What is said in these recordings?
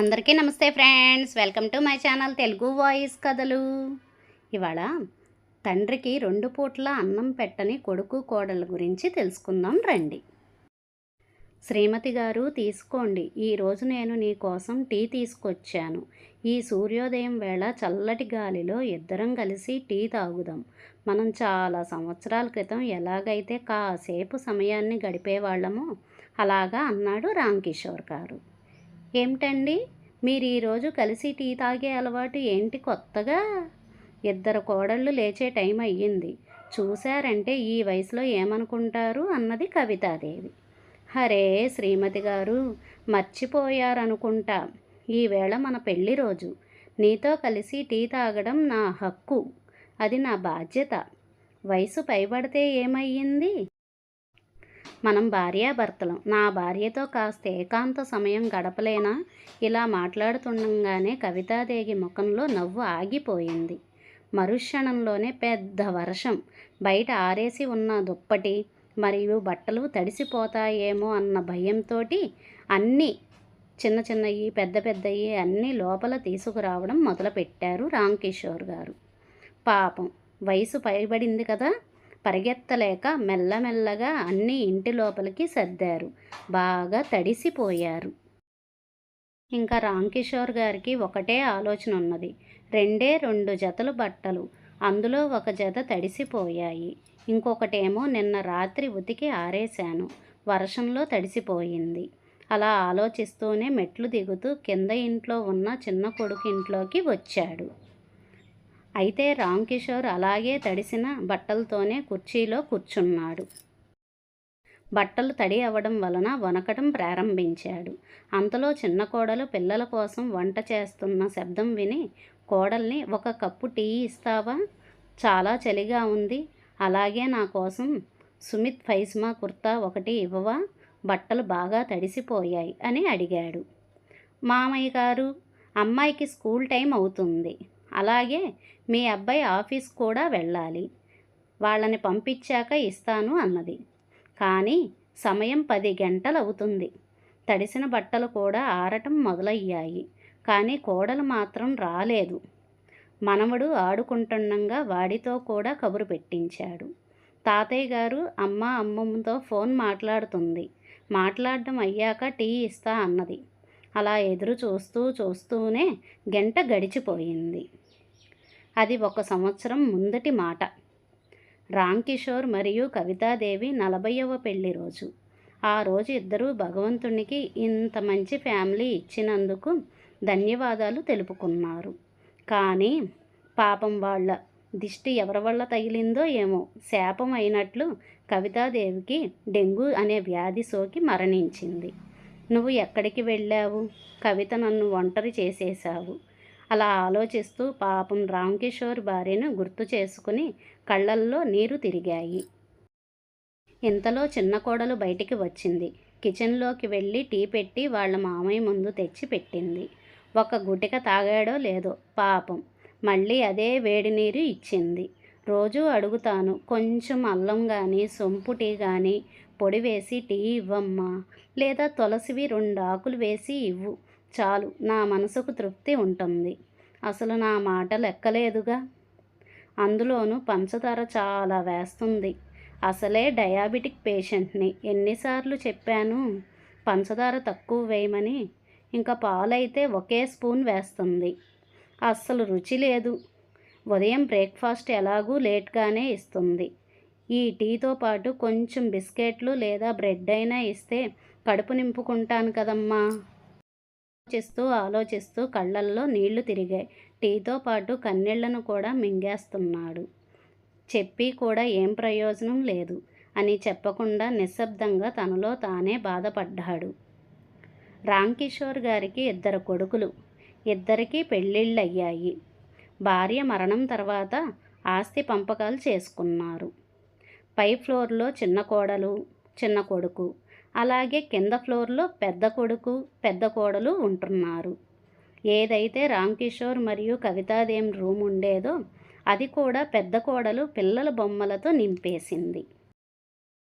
అందరికీ నమస్తే friends. Welcome to my channel Telugu voice కథలు. ఇవాళ తండ్రికి రెండు పూట్ల అన్నం పెట్టని కొడుకు కోడల గురించి తెలుసుకుందాం రండి. శ్రీమతి గారు తీసుకోండి ఈరోజు నేను నీ కోసం టీ తీసుకొచ్చాను. ఈ సూర్యోదయం వేళ చల్లటి గాలిలో ఇద్దరం కలిసి టీ తాగుదాం. మనం చాలా సంవత్సరాల క్రితం ఎలాగైతే కాసేపు సమయాన్ని గడిపేవాళ్ళమో అలాగా అన్నాడు రామ్ కిషోర్ గారు. ఏమిటండి? మీరు ఈరోజు కలిసి టీ తాగే అలవాటు ఏంటి కొత్తగా? ఇద్దరు కోడళ్ళు లేచే టైం అయ్యింది. చూశారంటే ఈ వయసులో ఏమనుకుంటారు అన్నది కవితాదేవి. హరే శ్రీమతి గారు మర్చిపోయారనుకుంటా. ఈవేళ మన పెళ్ళి రోజు. నీతో కలిసి టీ తాగడం నా హక్కు. అది నా బాధ్యత. వయసు పైబడితే ఏమయ్యింది? మనం భార్యాభర్తలం నా భార్యతో కాస్త ఏకాంత సమయం గడపలేనా? ఇలా మాట్లాడుతుండగానే కవితాదేవి ముఖంలో నవ్వు ఆగిపోయింది. మరుక్షణంలోనే పెద్ద వర్షం. బయట ఆరేసి ఉన్న దుప్పటి మరియు బట్టలు తడిసిపోతాయేమో అన్న భయంతో అన్నీ చిన్న చిన్నవి పెద్ద పెద్దవి అన్నీ లోపల తీసుకురావడం మొదలుపెట్టారు రామ్కిషోర్ గారు. పాపం వయసు పైబడింది కదా? పరిగెత్తలేక మెల్లమెల్లగా అన్ని ఇంటి లోపలికి సర్దారు. బాగా తడిసిపోయారు. ఇంకా రామ్కిషోర్ గారికి ఒకటే ఆలోచన ఉన్నది రెండే రెండు జతలు బట్టలు. అందులో ఒక జత తడిసిపోయాయి. ఇంకొకటేమో నిన్న రాత్రి ఉతికి ఆరేశాను. వర్షంలో తడిసిపోయింది. అలా ఆలోచిస్తూనే మెట్లు దిగుతూ కింద ఇంట్లో ఉన్న చిన్న కొడుకు ఇంట్లోకి వచ్చాడు. అయితే రామ్ కిషోర్ అలాగే తడిసిన బట్టలతోనే కుర్చీలో కూర్చున్నాడు. బట్టలు తడి అవ్వడం వలన వనకడం ప్రారంభించాడు. అంతలో చిన్న కోడలు పిల్లల కోసం వంట చేస్తున్న శబ్దం విని కోడల్ని ఒక కప్పు టీ ఇస్తావా? చాలా చలిగా ఉంది. అలాగే నా కోసం సుమిత్ ఫైస్మా కుర్తా ఒకటి ఇవ్వవా? బట్టలు బాగా తడిసిపోయాయి అని అడిగాడు. మామయ్య గారు అమ్మాయికి స్కూల్ టైం అవుతుంది. అలాగే మీ అబ్బాయి ఆఫీస్ కూడా వెళ్ళాలి. వాళ్ళని పంపించాక ఇస్తాను అన్నది. కానీ సమయం పది గంటలు అవుతుంది తడిసిన బట్టలు కూడా ఆరటం మొదలయ్యాయి. కానీ కోడలు మాత్రం రాలేదు. మనవడు ఆడుకుంటుండగా వాడితో కూడా కబురు పెట్టించాడు. తాతయ్య గారు అమ్మ అమ్మమ్మతో ఫోన్ మాట్లాడుతుంది. మాట్లాడడం అయ్యాక టీ ఇస్తా అన్నది. అలా ఎదురు చూస్తూ చూస్తూనే గంట గడిచిపోయింది. అది ఒక సంవత్సరం ముందటి మాట. రామ్ కిషోర్ మరియు కవితాదేవి నలభైవ పెళ్ళి రోజు. ఆ రోజు ఇద్దరూ భగవంతునికి ఇంత మంచి ఫ్యామిలీ ఇచ్చినందుకు ధన్యవాదాలు తెలుపుకున్నారు. కానీ పాపం వాళ్ళ దిష్టి ఎవరి వల్ల తగిలిందో ఏమో శాపం అయినట్లు కవితాదేవికి డెంగ్యూ అనే వ్యాధి సోకి మరణించింది. నువ్వు ఎక్కడికి వెళ్ళావు? కవిత నన్ను ఒంటరి చేసేశావు. అలా ఆలోచిస్తూ పాపం రామ్కిషోర్ భార్యను గుర్తు చేసుకుని కళ్ళల్లో నీరు తిరిగాయి. ఇంతలో చిన్న కోడలు బయటికి వచ్చింది. కిచెన్లోకి వెళ్ళి టీ పెట్టి వాళ్ళ మామయ్య ముందు తెచ్చి పెట్టింది. ఒక గుటిక తాగాడో లేదో పాపం. మళ్ళీ అదే వేడి నీరు ఇచ్చింది. రోజూ అడుగుతాను కొంచెం అల్లం కానీ సొంపు టీ కానీ పొడి వేసి టీ ఇవ్వమ్మా లేదా తులసివి రెండు ఆకులు వేసి ఇవ్వు చాలు నా మనసుకు తృప్తి ఉంటుంది. అసలు నా మాట లెక్కలేదుగా. అందులోనూ పంచదార చాలా వేస్తుంది. అసలే డయాబెటిక్ పేషెంట్ని ఎన్నిసార్లు చెప్పాను పంచదార తక్కువ వేయమని. ఇంకా పాలైతే ఒకే స్పూన్ వేస్తుంది. అస్సలు రుచి లేదు. ఉదయం బ్రేక్ఫాస్ట్ ఎలాగూ లేట్గానే ఇస్తుంది. ఈ టీతో పాటు కొంచెం బిస్కెట్లు లేదా బ్రెడ్ అయినా ఇస్తే కడుపు నింపుకుంటాను కదమ్మా. ఆలోచిస్తూ ఆలోచిస్తూ కళ్ళల్లో నీళ్ళు తిరిగాయి. టీతో పాటు కన్నీళ్ళను కూడా మింగేస్తున్నాడు. చెప్పి కూడా ఏం ప్రయోజనం లేదు అని చెప్పకుండా నిశ్శబ్దంగా తనలో తానే బాధపడ్డాడు. రామ్ కిషోర్ గారికి ఇద్దరు కొడుకులు. ఇద్దరికీ పెళ్ళిళ్ళయ్యాయి. భార్య మరణం తర్వాత ఆస్తి పంపకాలు చేసుకున్నారు. పై ఫ్లోర్లో చిన్న కోడలు చిన్న కొడుకు. అలాగే కింద ఫ్లోర్లో పెద్ద కొడుకు పెద్ద కోడలు ఉంటున్నారు. ఏదైతే రామ్ కిషోర్ మరియు కవితాదేం రూమ్ ఉండేదో అది కూడా పెద్ద కోడలు పిల్లల బొమ్మలతో నింపేసింది.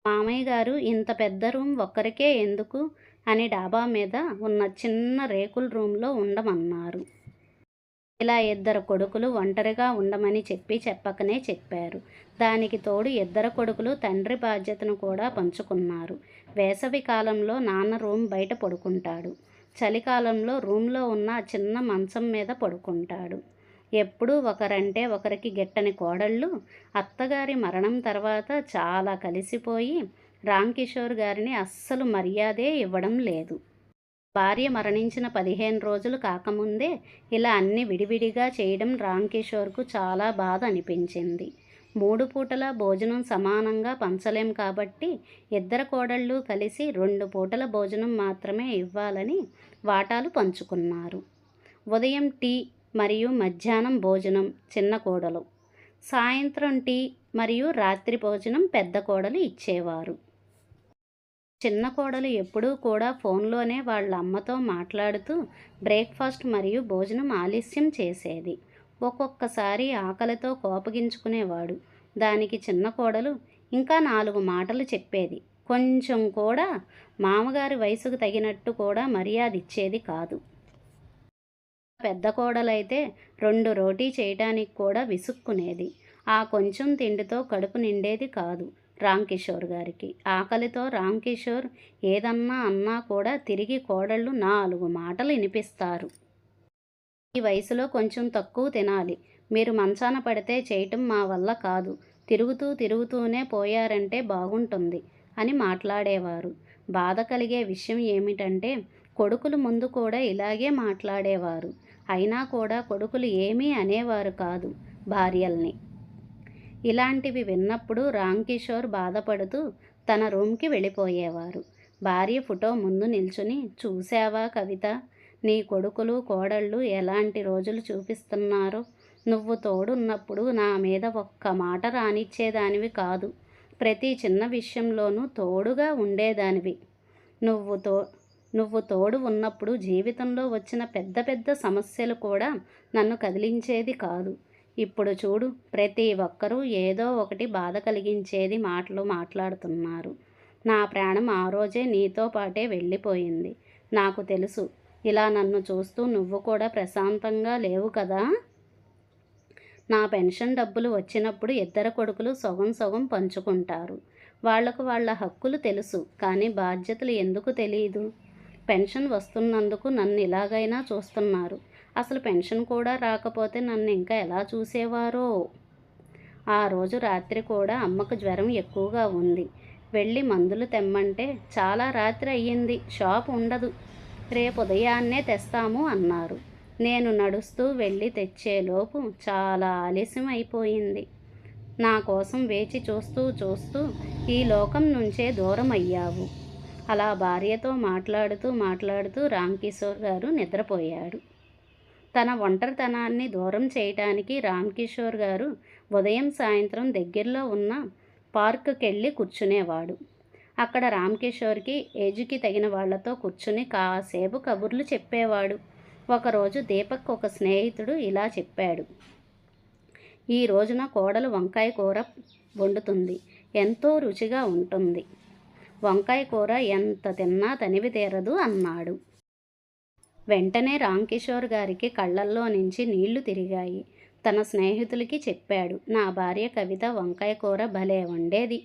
మామయ్య గారు ఇంత పెద్ద రూమ్ ఒక్కరికే ఎందుకు? అని డాబా మీద ఉన్న చిన్న రేకుల రూమ్లో ఉండమన్నారు. ఇలా ఇద్దరు కొడుకులు ఒంటరిగా ఉండమని చెప్పి చెప్పకనే చెప్పారు. దానికి తోడు ఇద్దరు కొడుకులు తండ్రి బాధ్యతను కూడా పంచుకున్నారు. వేసవి కాలంలో నాన్న రూమ్ బయట పడుకుంటాడు. చలికాలంలో రూమ్లో ఉన్న చిన్న మంచం మీద పడుకుంటాడు. ఎప్పుడూ ఒకరంటే ఒకరికి గిట్టని కోడళ్ళు అత్తగారి మరణం తర్వాత చాలా కలిసిపోయి రామ్ కిషోర్ గారిని అస్సలు మర్యాదే ఇవ్వడం లేదు. భార్య మరణించిన పదిహేను రోజులు కాకముందే ఇలా అన్ని విడివిడిగా చేయడం రామ్ కిషోర్కు చాలా బాధ అనిపించింది. మూడు పూటల భోజనం సమానంగా పంచలేం కాబట్టి ఇద్దరు కోడళ్ళు కలిసి రెండు పూటల భోజనం మాత్రమే ఇవ్వాలని వాటాలు పంచుకున్నారు. ఉదయం టీ మరియు మధ్యాహ్నం భోజనం చిన్న కోడలు. సాయంత్రం టీ మరియు రాత్రి భోజనం పెద్ద కోడలు ఇచ్చేవారు. చిన్న కోడలు ఎప్పుడూ కూడా ఫోన్లోనే వాళ్ళ అమ్మతో మాట్లాడుతూ బ్రేక్ఫాస్ట్ మరియు భోజనం ఆలస్యం చేసేది. ఒక్కొక్కసారి ఆకలితో కోపగించుకునేవాడు. దానికి చిన్న కోడలు ఇంకా నాలుగు మాటలు చెప్పేది. కొంచెం కూడా మామగారి వయసుకు తగినట్టు కూడా మర్యాద ఇచ్చేది కాదు. పెద్ద కోడలైతే రెండు రోటీ చేయటానికి కూడా విసుక్కునేది. ఆ కొంచెం తిండితో కడుపు నిండేది కాదు. రామ్కిషోర్ గారికి. ఆకలితో రామ్కిషోర్ ఏదన్నా అన్నా కూడా తిరిగి కోడళ్ళు నాలుగు మాటలు వినిపిస్తారు. ఈ వయసులో కొంచెం తక్కువ తినాలి. మీరు మంచాన పడితే చేయటం మా వల్ల కాదు. తిరుగుతూ తిరుగుతూనే పోయారంటే బాగుంటుంది అని మాట్లాడేవారు. బాధ కలిగే విషయం ఏమిటంటే కొడుకులు ముందు కూడా ఇలాగే మాట్లాడేవారు. అయినా కూడా కొడుకులు ఏమీ అనేవారు కాదు భార్యల్ని. ఇలాంటివి విన్నప్పుడు రామ్ కిషోర్ బాధపడుతూ తన రూమ్కి వెళ్ళిపోయేవారు. భార్య ఫోటో ముందు నిల్చుని చూసావా కవిత? నీ కొడుకులు కోడళ్ళు ఎలాంటి రోజులు చూపిస్తున్నారో? నువ్వు తోడున్నప్పుడు నా మీద ఒక్క మాట రానిచ్చేదానివి కాదు. ప్రతి చిన్న విషయంలోనూ తోడుగా ఉండేదానివి. నువ్వు తో నువ్వు తోడు ఉన్నప్పుడు జీవితంలో వచ్చిన పెద్ద పెద్ద సమస్యలు కూడా నన్ను కదిలించేది కాదు. ఇప్పుడు చూడు ప్రతి ఒక్కరూ ఏదో ఒకటి బాధ కలిగించేది మాటలు మాట్లాడుతున్నారు. నా ప్రాణం ఆ రోజే నీతో పాటే వెళ్ళిపోయింది. నాకు తెలుసు ఇలా నన్ను చూస్తూ నువ్వు కూడా ప్రశాంతంగా లేవు కదా? నా పెన్షన్ డబ్బులు వచ్చినప్పుడు ఇద్దరు కొడుకులు సగం సగం పంచుకుంటారు. వాళ్ళకు వాళ్ళ హక్కులు తెలుసు కానీ బాధ్యతలు ఎందుకు తెలియదు పెన్షన్ వస్తున్నందుకు నన్ను ఇలాగైనా చూస్తున్నారు. అసలు పెన్షన్ కూడా రాకపోతే నన్ను ఇంకా ఎలా చూసేవారో? ఆ రోజు రాత్రి కూడా అమ్మకు జ్వరం ఎక్కువగా ఉంది. వెళ్ళి మందులు తెమ్మంటే చాలా రాత్రి అయ్యింది షాప్ ఉండదు. రేపు ఉదయాన్నే తెస్తాము అన్నారు. నేను నడుస్తూ వెళ్ళి తెచ్చేలోపు చాలా ఆలస్యం అయిపోయింది. నా కోసం వేచి చూస్తూ చూస్తూ ఈ లోకం నుంచే దూరం అయ్యావు. అలా భార్యతో మాట్లాడుతూ మాట్లాడుతూ రామ్కిషోర్ గారు నిద్రపోయాడు. తన ఒంటరితనాన్ని దూరం చేయటానికి రామ్కిషోర్ గారు ఉదయం సాయంత్రం దగ్గరలో ఉన్న పార్క్కి వెళ్ళి కూర్చునేవాడు. అక్కడ రామ్కిషోర్కి ఏజుకి తగిన వాళ్ళతో కూర్చుని కాసేపు కబుర్లు చెప్పేవాడు. ఒకరోజు దీపక్ ఒక స్నేహితుడు ఇలా చెప్పాడు. ఈ రోజున కోడలు వంకాయ కూర వండుతుంది. ఎంతో రుచిగా ఉంటుంది. వంకాయ కూర ఎంత తిన్నా తనివి తీరదు అన్నాడు. వెంటనే రామ్కిషోర్ గారికి కళ్ళల్లో నుంచి నీళ్ళు తిరిగాయి. తన స్నేహితులకి చెప్పాడు నా భార్య కవిత వంకాయ కూర భలే వండేది.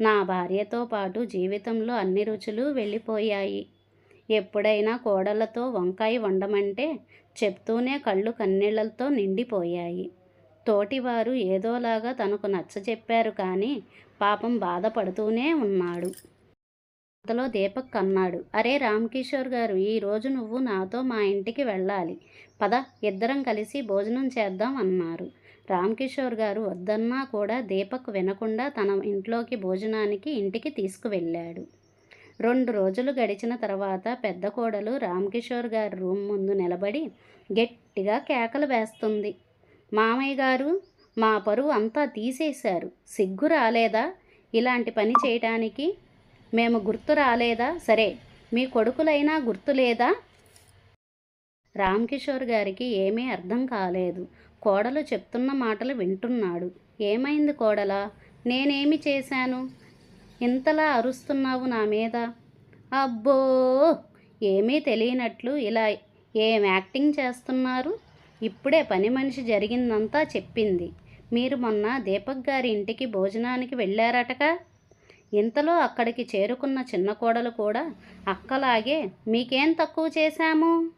నా భార్యతో పాటు జీవితంలో అన్ని రుచులు వెళ్ళిపోయాయి. ఎప్పుడైనా కోడలతో వంకాయ వండమంటే చెప్తూనే కళ్ళు కన్నీళ్ళతో నిండిపోయాయి. తోటివారు ఏదోలాగా తనకు నచ్చ చెప్పారు కానీ పాపం బాధపడుతూనే ఉన్నాడు. అంతలో దీపక్ అన్నాడు. అరే రామ్కిషోర్ గారు ఈరోజు నువ్వు నాతో మా ఇంటికి వెళ్ళాలి. పద ఇద్దరం కలిసి భోజనం చేద్దాం అన్నారు. రామ్కిషోర్ గారు వద్దన్నా కూడా దీపక్ వినకుండా తన ఇంట్లోకి భోజనానికి ఇంటికి తీసుకువెళ్ళాడు. రెండు రోజులు గడిచిన తర్వాత పెద్ద కోడలు రామ్కిషోర్ గారి రూమ్ ముందు నిలబడి గట్టిగా కేకలు వేస్తుంది. మామయ్య గారు మా పరువు అంతా తీసేశారు. సిగ్గు రాలేదా? ఇలాంటి పని చేయటానికి మేము గుర్తు రాలేదా? సరే మీ కొడుకులైనా గుర్తు లేదా? రామ్కిషోర్ గారికి ఏమీ అర్థం కాలేదు. కోడలు చెప్తున్న మాటలు వింటున్నాడు. ఏమైంది కోడలా? నేనేమి చేశాను? ఇంతలా అరుస్తున్నావు నా మీద? అబ్బో! ఏమీ తెలియనట్లు ఇలా ఏం యాక్టింగ్ చేస్తున్నారు? ఇప్పుడే పని మనిషి జరిగిందంతా చెప్పింది. మీరు మొన్న దీపక్ గారి ఇంటికి భోజనానికి వెళ్ళారటగా? ఇంతలో అక్కడికి చేరుకున్న చిన్న కోడలు కూడా అక్కలాగే మీకేం తక్కువ చేశాము?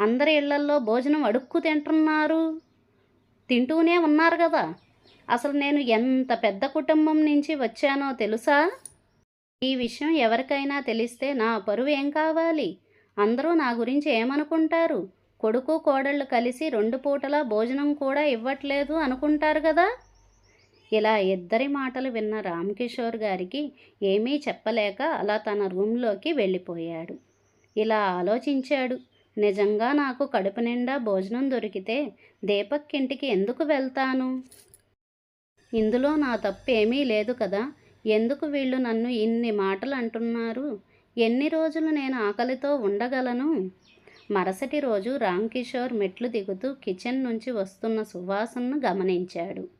అందరి ఇళ్ళల్లో భోజనం అడుక్కు తింటున్నారు. తింటూనే ఉన్నారు కదా. అసలు నేను ఎంత పెద్ద కుటుంబం నుంచి వచ్చానో తెలుసా? ఈ విషయం ఎవరికైనా తెలిస్తే నా పరువు ఏం కావాలి? అందరూ నా గురించి ఏమనుకుంటారు? కొడుకు కోడళ్ళు కలిసి రెండు పూటల భోజనం కూడా ఇవ్వట్లేదు అనుకుంటారు కదా. ఇలా ఇద్దరి మాటలు విన్న రామకిషోర్ గారికి ఏమీ చెప్పలేక అలా తన రూమ్లోకి వెళ్ళిపోయాడు. ఇలా ఆలోచించాడు. నిజంగా నాకు కడుపు నిండా భోజనం దొరికితే దీపక్ ఇంటికి ఎందుకు వెళ్తాను? ఇందులో నా తప్పు ఏమీ లేదు కదా. ఎందుకు వీళ్ళు నన్ను ఇన్ని మాటలు అంటున్నారు? ఎన్ని రోజులు నేను ఆకలితో ఉండగలను? మరుసటి రోజు రామ్కిషోర్ మెట్లు దిగుతూ కిచెన్ నుంచి వస్తున్న సువాసనను గమనించాడు.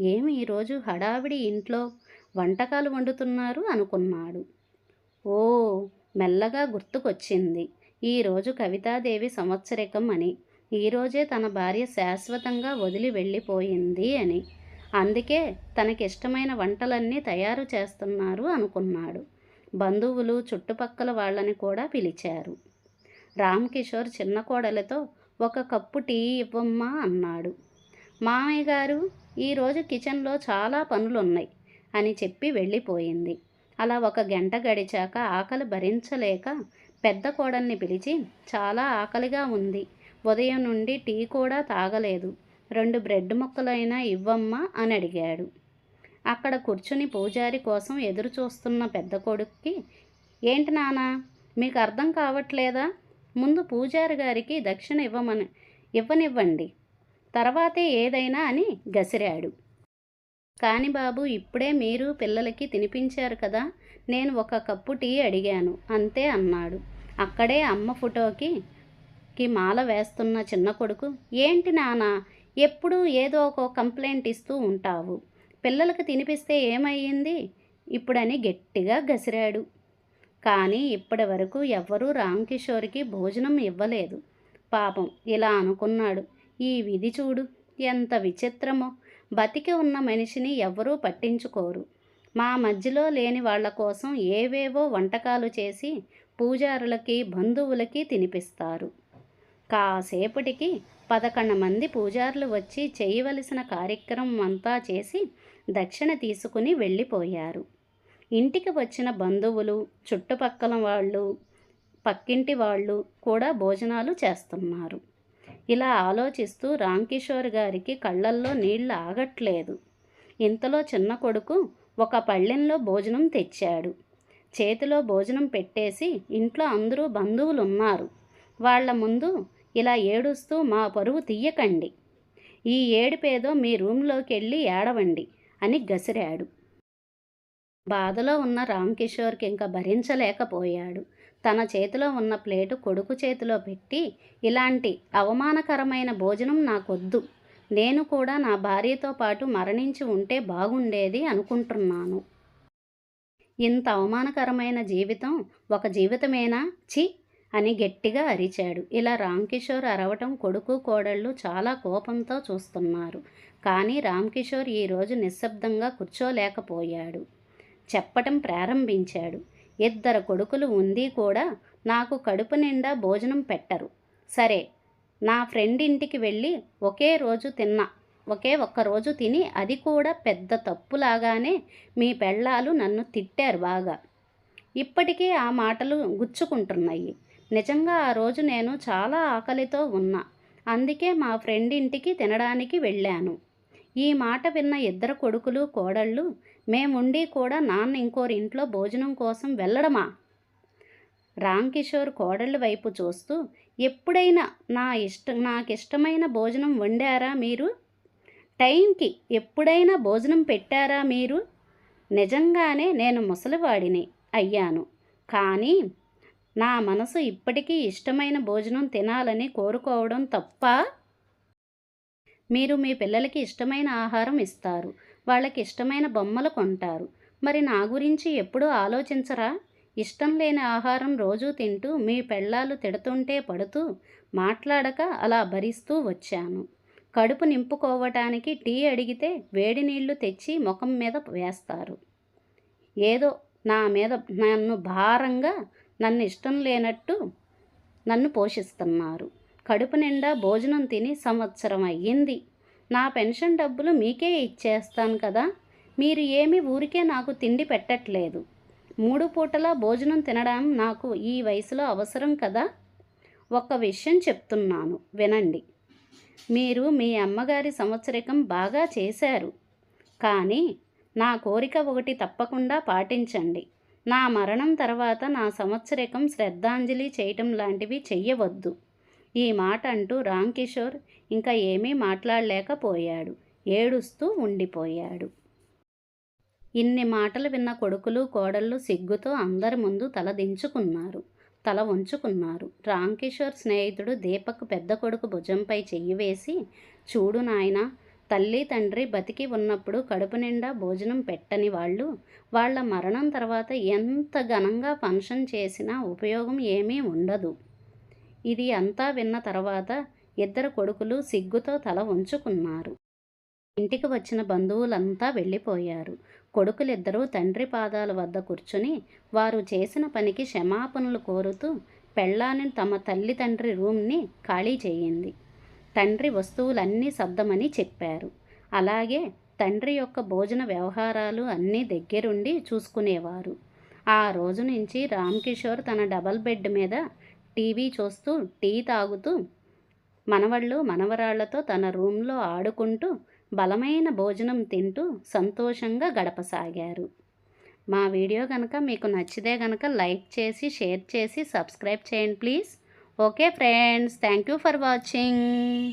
ఏమి ఈరోజు హడావిడి ఇంట్లో వంటకాలు వండుతున్నారు అనుకున్నాడు. ఓ మెల్లగా గుర్తుకొచ్చింది. ఈరోజు కవితాదేవి సంవత్సరికం అని. ఈరోజే తన భార్య శాశ్వతంగా వదిలి వెళ్ళిపోయింది అని. అందుకే తనకిష్టమైన వంటలన్నీ తయారు చేస్తున్నారు అనుకున్నాడు. బంధువులు చుట్టుపక్కల వాళ్ళని కూడా పిలిచారు. రామ్ కిషోర్ చిన్న కోడలతో ఒక కప్పు టీ ఇవ్వమ్మా అన్నాడు. మామయ్య గారు ఈరోజు కిచెన్లో చాలా పనులున్నాయి అని చెప్పి వెళ్ళిపోయింది. అలా ఒక గంట గడిచాక ఆకలి భరించలేక పెద్ద కోడల్ని పిలిచి చాలా ఆకలిగా ఉంది. ఉదయం నుండి టీ కూడా తాగలేదు. రెండు బ్రెడ్ ముక్కలైనా ఇవ్వమ్మా అని అడిగాడు. అక్కడ కూర్చుని పూజారి కోసం ఎదురు చూస్తున్న పెద్ద కొడుక్కి ఏంటి నానా మీకు అర్థం కావట్లేదా? ముందు పూజారి గారికి దక్షిణ ఇవ్వమని ఇవ్వనివ్వండి. తర్వాతే ఏదైనా అని గసిరాడు. కాని బాబు ఇప్పుడే మీరు పిల్లలకి తినిపించారు కదా నేను ఒక కప్పు టీ అడిగాను అంతే అన్నాడు. అక్కడే అమ్మ ఫోటోకి కి మాల వేస్తున్న చిన్న కొడుకు ఏంటి నానా ఎప్పుడూ ఏదో ఒక కంప్లైంట్ ఇస్తూ ఉంటావు. పిల్లలకు తినిపిస్తే ఏమయ్యింది? ఇప్పుడని గట్టిగా గసిరాడు. కానీ ఇప్పటి వరకు ఎవ్వరూ రామ్కిషోర్కి భోజనం ఇవ్వలేదు. పాపం ఇలా అనుకున్నాడు. ఈ విధి చూడు ఎంత విచిత్రమో. బతికి ఉన్న మనిషిని ఎవ్వరూ పట్టించుకోరు. మా మధ్యలో లేని వాళ్ళ కోసం ఏవేవో వంటకాలు చేసి పూజారులకి బంధువులకి తినిపిస్తారు. కాసేపటికి పదకొండు మంది పూజారులు వచ్చి చేయవలసిన కార్యక్రమం అంతా చేసి దక్షిణ తీసుకుని వెళ్ళిపోయారు. ఇంటికి వచ్చిన బంధువులు చుట్టుపక్కల వాళ్ళు పక్కింటి వాళ్ళు కూడా భోజనాలు చేస్తున్నారు. ఇలా ఆలోచిస్తూ రామ్కిషోర్ గారికి కళ్ళల్లో నీళ్ళు ఆగట్లేదు. ఇంతలో చిన్న కొడుకు ఒక పళ్ళెంలో భోజనం తెచ్చాడు. చేతిలో భోజనం పెట్టేసి ఇంట్లో అందరూ బంధువులు ఉన్నారు వాళ్ళ ముందు ఇలా ఏడుస్తూ మా పరువు తీయకండి. ఈ ఏడుపేదో మీ రూమ్లోకి వెళ్ళి ఏడవండి అని గసిరాడు. బాధలో ఉన్న రామ్కిషోర్కి ఇంకా భరించలేకపోయాడు. తన చేతిలో ఉన్న ప్లేటు కొడుకు చేతిలో పెట్టి ఇలాంటి అవమానకరమైన భోజనం నాకొద్దు. నేను కూడా నా భార్యతో పాటు మరణించి ఉంటే బాగుండేది అనుకుంటున్నాను. ఇంత అవమానకరమైన జీవితం ఒక జీవితమేనా? చి అని గట్టిగా అరిచాడు. ఇలా రామ్కిషోర్ అరవటం కొడుకు కోడళ్ళు చాలా కోపంతో చూస్తున్నారు. కానీ రామ్కిషోర్ ఈరోజు నిశ్శబ్దంగా కూర్చోలేకపోయాడు. చెప్పటం ప్రారంభించాడు. ఇద్దరు కొడుకులు ఉంది కూడా నాకు కడుపు నిండా భోజనం పెట్టరు. సరే నా ఫ్రెండ్ ఇంటికి వెళ్ళి ఒకే రోజు తిన్నా. ఒకే ఒక్క రోజు తిని అది కూడా పెద్ద తప్పులాగానే మీ పెళ్ళాలు నన్ను తిట్టారు బాగా. ఇప్పటికీ ఆ మాటలు గుచ్చుకుంటున్నాయి. నిజంగా ఆ రోజు నేను చాలా ఆకలితో ఉన్నా. అందుకే మా ఫ్రెండ్ ఇంటికి తినడానికి వెళ్ళాను. ఈ మాట విన్న ఇద్దరు కొడుకులు కోడళ్ళు మేముండి కూడా నాన్న ఇంకోరి ఇంట్లో భోజనం కోసం వెళ్ళడమా? రామ్ కిషోర్ కోడళ్ళ వైపు చూస్తూ ఎప్పుడైనా నా ఇష్ట నాకు ఇష్టమైన భోజనం వండారా మీరు? టైంకి ఎప్పుడైనా భోజనం పెట్టారా మీరు? నిజంగానే నేను ముసలివాడిని అయ్యాను. కానీ నా మనసు ఇప్పటికీ ఇష్టమైన భోజనం తినాలని కోరుకోవడం తప్ప? మీరు మీ పిల్లలకి ఇష్టమైన ఆహారం ఇస్తారు. వాళ్ళకి ఇష్టమైన బొమ్మలు కొంటారు. మరి నా గురించి ఎప్పుడూ ఆలోచించరా? ఇష్టం లేని ఆహారం రోజూ తింటూ మీ పెళ్ళాలు తిడుతుంటే పడుతూ మాట్లాడక అలా భరిస్తూ వచ్చాను. కడుపు నింపుకోవటానికి టీ అడిగితే వేడి నీళ్ళు తెచ్చి ముఖం మీద వేస్తారు. ఏదో నా మీద నన్ను భారంగా నన్ను ఇష్టం లేనట్టు నన్ను పోషిస్తున్నారు. కడుపు నిండా భోజనం తిని సంవత్సరం అయ్యింది. నా పెన్షన్ డబ్బులు మీకే ఇచ్చేస్తాను కదా మీరు ఏమి ఊరికే నాకు తిండి పెట్టట్లేదు. మూడు పూటలా భోజనం తినడం నాకు ఈ వయసులో అవసరం కదా? ఒక విషయం చెప్తున్నాను వినండి. మీరు మీ అమ్మగారి సంవత్సరికం బాగా చేశారు. కానీ నా కోరిక ఒకటి తప్పకుండా పాటించండి. నా మరణం తర్వాత నా సంవత్సరికం శ్రద్ధాంజలి చేయటం లాంటివి చెయ్యవద్దు. ఈ మాట అంటూ రామ్ కిషోర్ ఇంకా ఏమీ మాట్లాడలేకపోయాడు. ఏడుస్తూ ఉండిపోయాడు. ఇన్ని మాటలు విన్న కొడుకులు కోడళ్ళు సిగ్గుతో అందరి ముందు తల దించుకున్నారు. తల వంచుకున్నారు. రామ్కిషోర్ స్నేహితుడు దీపక్ పెద్ద కొడుకు భుజంపై చెయ్యి వేసి చూడు నాయన తల్లి తండ్రి బతికి ఉన్నప్పుడు కడుపు నిండా భోజనం పెట్టని వాళ్ళు వాళ్ళ మరణం తర్వాత ఎంత ఘనంగా ఫంక్షన్ చేసినా ఉపయోగం ఏమీ ఉండదు. ఇది అంతా విన్న తర్వాత ఇద్దరు కొడుకులు సిగ్గుతో తల ఉంచుకున్నారు ఇంటికి వచ్చిన బంధువులంతా వెళ్ళిపోయారు. కొడుకులిద్దరూ తండ్రి పాదాల వద్ద కూర్చుని వారు చేసిన పనికి క్షమాపణలు కోరుతూ పెళ్ళాని తమ తల్లి తండ్రి రూమ్ని ఖాళీ చేయింది. తండ్రి వస్తువులన్నీ సర్దమని చెప్పారు. అలాగే తండ్రి యొక్క భోజన వ్యవహారాలు అన్నీ దగ్గరుండి చూసుకునేవారు. ఆ రోజు నుంచి రామ్ కిషోర్ తన డబల్ బెడ్ మీద టీవీ చూస్తూ టీ తాగుతూ మనవళ్ళు మనవరాళ్ళతో తన రూమ్లో ఆడుకుంటూ బలమైన భోజనం తింటూ సంతోషంగా గడపసాగారు. మా వీడియో కనుక మీకు నచ్చితే కనుక లైక్ చేసి షేర్ చేసి సబ్స్క్రైబ్ చేయండి please. Okay friends thank you for watching.